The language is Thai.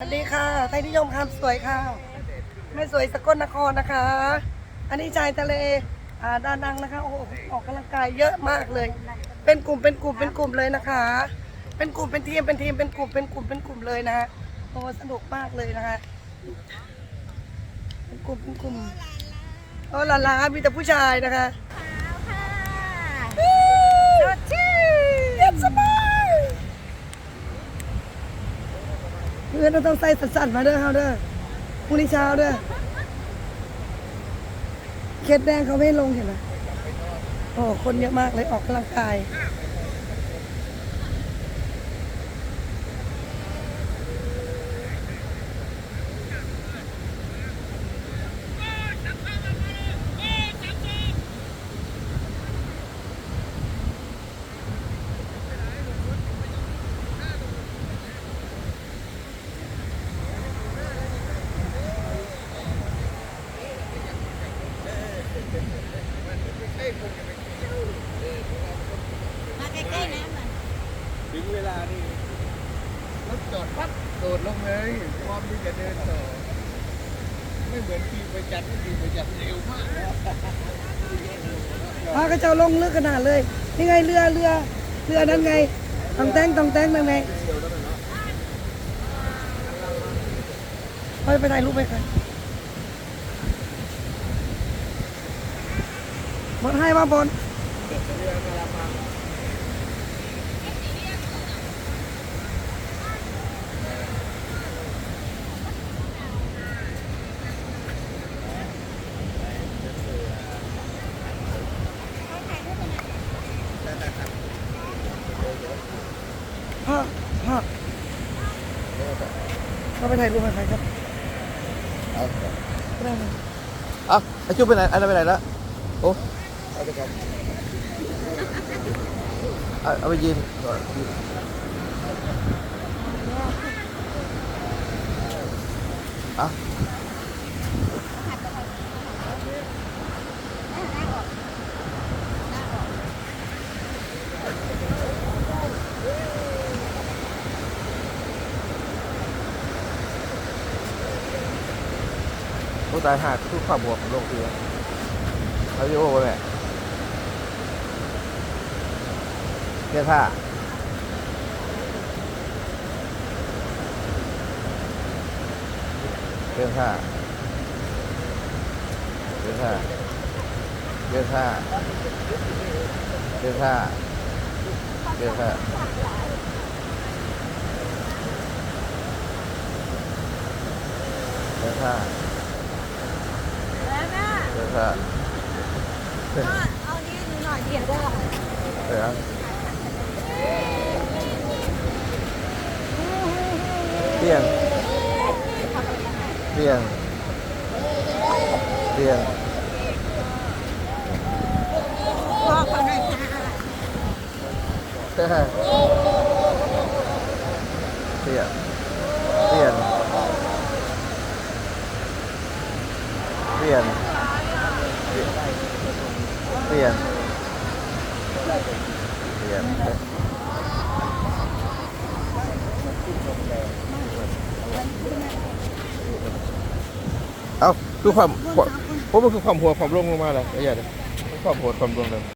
สวัสดีค่ะ ไทยนิยมคำสวยค่ะแม่สวยสกลนครนะคะ อันนี้ชายทะเลอ่าดานังนะคะโอ้โหออกกำลังกายเยอะมากเลย เป็นกลุ่มเป็นกลุ่มเป็นกลุ่มเลยนะคะ เป็นกลุ่มเป็นทีมเป็นทีมเป็นกลุ่มเป็นกลุ่มเป็นกลุ่มเลยนะฮะโอ้สนุกมากเลยนะคะ เป็นกลุ่มเป็นกลุ่มโอ้ลาลามีแต่ผู้ชายนะคะ สดชื่น เย็นสบาย เพื่อนเราต้องใส่สั่นๆมาเด้อเขาเด้อพรุ่งนี้เช้าเด้อเข็ดแดงเขาไม่ลงเห็นไหมโอ้คนเยอะมากเลยออกกำลังกาย มาใกล้ๆนะมันถึงเวลานี่รถจอดปั๊บโดดลงเลยพร้อมที่จะเดินต่อ ไม่เหมือนทีมประจันทีมประจันเร็วมากนะพากระเจ้าลงเลือกขนาดเลย นี่ไงเรือเรือเรือนั่นไงตองแตงตองแตงนั่นไงไปไปถ่ายรูปไปค่ะ บนให้มาบนพ่อพ่อเราไปถ่ายรูปกับใครครับเอาได้ไหมเอาไอจุ๊บไปไหนอันนั้นไปไหนแล้วโอ้ เอาไปครับเอาเอาไปยืนก่อนเอาผู้ตายหาทุกความบวกของโลกเรือเอาโยไปแม่ เกียร์ท่าเกียร์ท่าเกียร์ท่าเกียร์ท่าเกียร์ท่าเกียร์ท่าเกียร์ท่าแล้วนะเกียร์ท่าก็เอานี่หนูหน่อยเดียวได้หรอเดี๋ยวนะ เปลี่ยนเปลี่ยนเปลี่ยนพ่อเขาหน่อยค่ะเปลี่ยนเปลี่ยนเปลี่ยนเปลี่ยนเปลี่ยนเปลี่ยน เอาคือความผมมันคือความหัวความลงลงมาเลยไอ้ใหญ่เลยความหัวความลงเลย